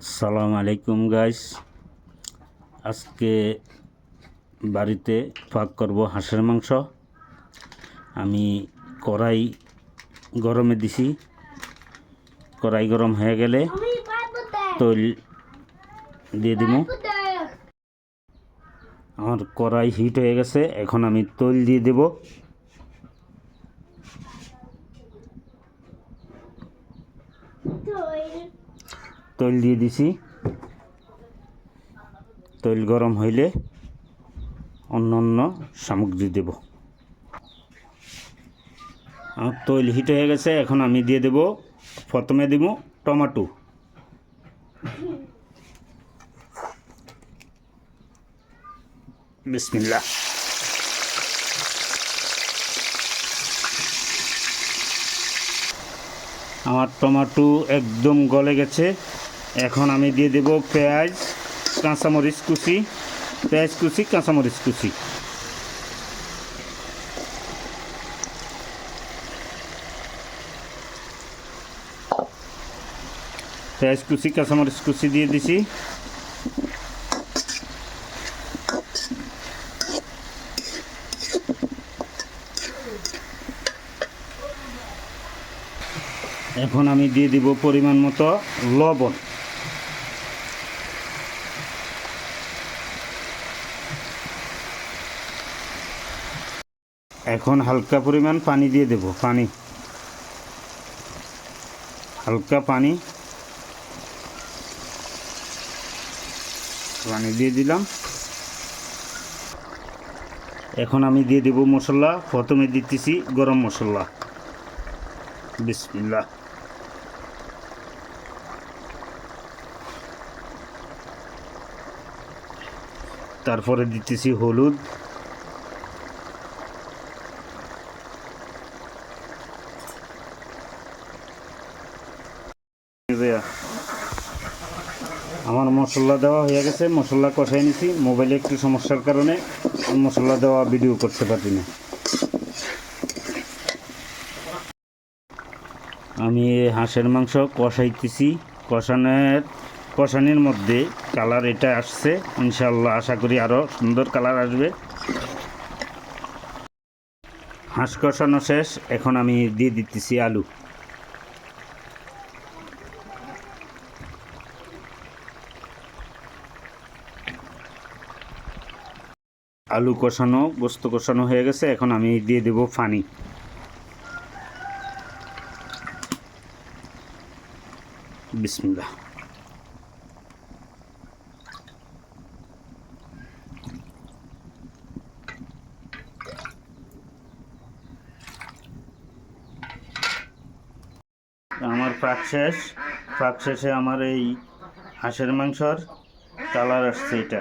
সালাম আলাইকুম গাইস আজকে বাড়িতে পাক করব হাঁসের মাংস। আমি কড়াই গরমে দিছি। কড়াই গরম হয়ে গেলে তৈল দিয়ে দিব। আমার কড়াই হিট হয়ে গেছে এখন আমি তৈল দিয়ে দেব। তৈল? দিয়ে দিছি। তৈল গরম হইলে অন্য অন্য সামগ্রী দেব। আমার তৈল হিট হয়ে গেছে, এখন আমি দিয়ে দেব। প্রথমে দেব টমাটো। বিসমিল্লা আমার টমাটো একদম গলে গেছে। এখন আমি দিয়ে দেব পেঁয়াজ, কাঁচামরিচ কুচি। পেঁয়াজ কুচি, কাঁচামরিচ কুচি। পেঁয়াজ কুচি, কাঁচামরিচ কুচি দিয়ে দিছি। এখন আমি দিয়ে দিব পরিমাণ মতো লবণ। এখন হালকা পরিমাণ পানি দিয়ে দেব, পানি। হালকা পানি। পানি দিয়ে দিলাম। এখন আমি দিয়ে দেব মশলা, প্রথমে দিতেছি গরম মশলা। বিসমিল্লাহ। তারপরে দিতেছি হলুদ। আমার মশলা দেওয়া হয়ে গেছে, মশলা কষাই নিছি। মোবাইলে একটু সমস্যার কারণে মশলা দেওয়া ভিডিও করতে পারি না আমি হাঁসের মাংস কষাইতেছি। কষানোর কষানির মধ্যে কালার এটা আসছে। ইনশাল্লাহ আশা করি আরও সুন্দর কালার আসবে। হাঁস কষানো শেষ। এখন আমি দিয়ে দিতেছি আলু। আলু কষানো, গোস্ত কষানো হয়ে গেছে, এখন আমি দিয়ে দেব পানি। বিসমিল্লাহ। আমার পাক শেষ। পাক শেষে আমার এই হাঁসের মাংসর কালার আসছে এটা।